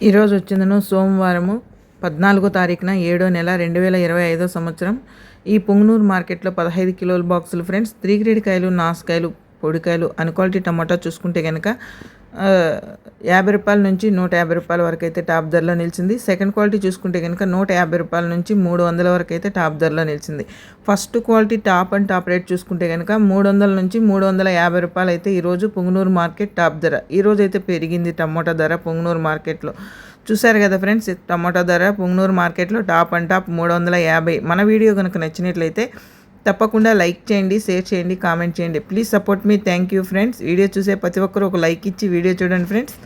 ఈరోజు వచ్చిందను సోమవారము పద్నాలుగో తారీఖున ఏడో నెల రెండు వేల ఇరవై ఐదో సంవత్సరం. ఈ పుంగనూరు మార్కెట్లో పదహైదు కిలోల బాక్సులు ఫ్రెండ్స్ త్రీ గ్రేడ్ కాయలు నాసుకాయలు పొడికాయలు అన్ క్వాలిటీ టమాటా చూసుకుంటే కనుక యాభై రూపాయల నుంచి నూట యాభై రూపాయల వరకు అయితే టాప్ ధరలో నిలిచింది. సెకండ్ క్వాలిటీ చూసుకుంటే కనుక నూట యాభై రూపాయల నుంచి మూడు వందల వరకు అయితే టాప్ ధరలో నిలిచింది. First quality top and top rate చూసుకుంటే కనుక మూడు వందల నుంచి మూడు వందల యాభై రూపాయలు అయితే ఈరోజు పుంగనూరు మార్కెట్ టాప్ ధర. ఈరోజు అయితే పెరిగింది టమోటా ధర పుంగనూరు మార్కెట్లో. చూసారు కదా ఫ్రెండ్స్ టమాటా ధర పుంగనూరు మార్కెట్లో టాప్ అండ్ టాప్ మూడు వందల యాభై. మన వీడియో కనుక నచ్చినట్లయితే తప్పకుండా లైక్ చేయండి షేర్ చేయండి కామెంట్ చేయండి. ప్లీజ్ సపోర్ట్ మీ థ్యాంక్ యూ ఫ్రెండ్స్ వీడియో చూసే ప్రతి ఒక్కరు ఒక లైక్ ఇచ్చి వీడియో చూడండి ఫ్రెండ్స్